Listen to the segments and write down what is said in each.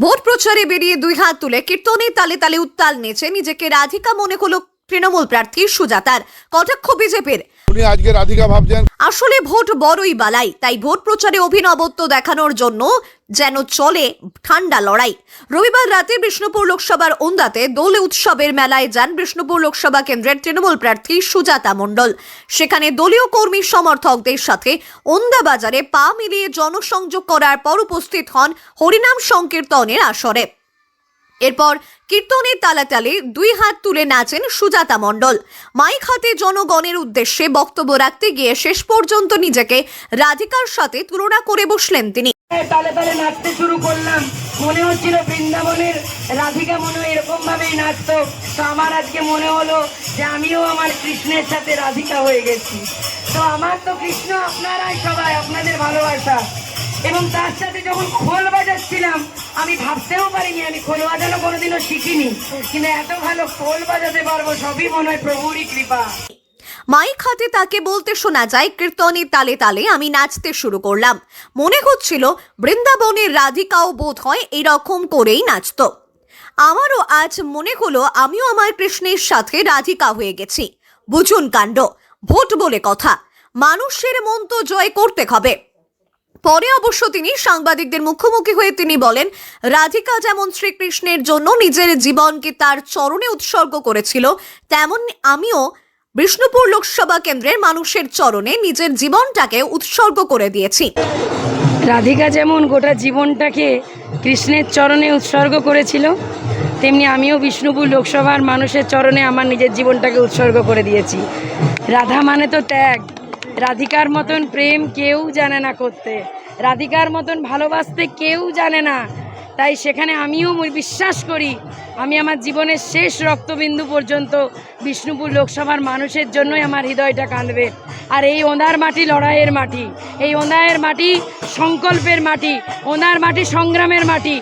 Vote প্রচারে বেরিয়ে দুই হাত তুলে কীর্তনের তালে তালে উত্তাল নেচে নিজেকে রাধিকা মনে হলো তৃণমূল প্রার্থী সুজাতার কটাক্ষ বিজেপির। উনি আজকে রাধিকা ভাবছেন আসলে ভোট বড়ই বালাই তাই ভোট প্রচারে অভিনবত্ব দেখানোর জন্য যেন চলে ঠান্ডা লড়াই। রবিবার রাতে বিষ্ণুপুর লোকসভার ওন্দাতে দোল উৎসবের মেলায় যান বিষ্ণুপুর লোকসভা কেন্দ্রের তৃণমূল প্রার্থী সুজাতা মণ্ডল। সেখানে দলীয় কর্মী সমর্থকদের সাথে ওন্দা বাজারে পা মিলিয়ে জনসংযোগ করার পর উপস্থিত হন হরিনাম সংকীর্তনের আসরে। এরপর কীর্তনের তালাতালে দুই হাত তুলে নাচেন সুজাতা মণ্ডল। মাইক হাতে জনগণের উদ্দেশ্যে বক্তব্য রাখতে গিয়ে শেষ পর্যন্ত নিজেকে রাধিকার সাথে তুলনা করে বসলেন তিনি। তালে তালে নাচতে শুরু করলাম। মনে হচ্ছিল বৃন্দাবনের রাধিকা মনে হয় এরকম ভাবেই নাচতো। তো আমার আজকে মনে হলো যে আমিও আমার কৃষ্ণের সাথে রাধিকা হয়ে গেছি। তো আমার তো কৃষ্ণ আপনারাই সবাই, আপনাদের ভালোবাসা। এবং তার সাথে যখন খোল বাজাচ্ছিলাম, আমি ভাবতেও পারিনি, আমি খোল বাজানো কোনোদিনও শিখিনি। কিন্তু এত ভালো খোল বাজাতে পারব, সবই মনে হয় প্রভুরই কৃপা। মাইক হাতে তাকে বলতে শোনা যায়, কীর্তনের তালে তালে আমি নাচতে শুরু করলাম। মনে হচ্ছিল, বৃন্দাবনের রাধিকাও বোধ হয় এরকম করেই নাচতো। আমারও আজ মনে হলো, আমিও আমার কৃষ্ণের সাথে রাধিকা হয়ে গেছি। বুঝুন কাণ্ড, ভোট বলে কথা। মানুষের মন তো জয় করতে হবে। পরে অবশ্য তিনি সাংবাদিকদের মুখোমুখি হয়ে তিনি বলেন, রাধিকা যেমন শ্রীকৃষ্ণের জন্য নিজের জীবনকে তার চরণে উৎসর্গ করেছিল, তেমন আমিও বিষ্ণুপুর লোকসভা কেন্দ্রের মানুষের চরণে নিজের জীবনটাকে উৎসর্গ করে দিয়েছি। রাধিকা যেমন গোটা জীবনটাকে কৃষ্ণের চরণে উৎসর্গ করেছিল, তেমনি আমিও বিষ্ণুপুর লোকসভার মানুষের চরণে আমার নিজের জীবনটাকে উৎসর্গ করে দিয়েছি। রাধা মানে তো ত্যাগ। রাধিকার মতন প্রেম কেউ জানে না করতে। রাধিকার মতন ভালোবাসতে কেউ জানে না। তাই সেখানে আমিও বিশ্বাস করি, আমি আমার জীবনের শেষ রক্তবিন্দু পর্যন্ত বিষ্ণুপুর লোকসভার মানুষের জন্যই আমার হৃদয়টা কাঁদবে। আর এই ওঁদার মাটি লড়াইয়ের মাটি, এই ওঁদায়ের মাটি সংকল্পের মাটি ওঁদার মাটি সংগ্রামের মাটি।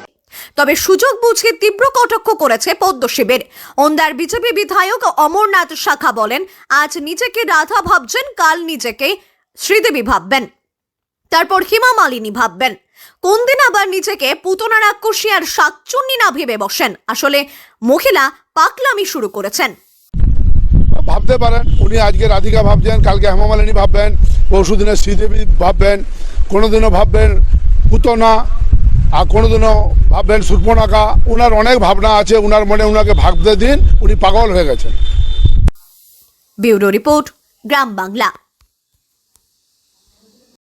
তবে সুযোগ বুঝে তীব্র কটাক্ষ করেছে পদ্মশিবের ওন্দার বিজেপি বিধায়ক অমরনাথ শাখা বলেন, আজ নিজেকে রাধা ভাবছেন, কাল নিজেকে শ্রীদেবী ভাববেন। তারপর হিমা মালিনী ভাববেন, কোন দিন আবার নিজেকে পুতনা রাক্ষসী আর শাকচুন্নি না ভেবে বসেন? আসলে মহিলা পাকলামি শুরু করেছেন। ভাবতে পারেন, উনি আজকে রাধিকা ভাবছেন, কালকে হেমামালিনী ভাববেন পরশু দিনে শ্রীদেবী ভাববেন, কোনোদিনও ভাববেন পুতনা আর কোনোদিনও ভাববেন সুর্পনাকা উনার অনেক ভাবনা আছে ওনার মনে উনাকে ভাবতে দিন, উনি পাগল হয়ে গেছেন। Bureau report, Gram Bangla.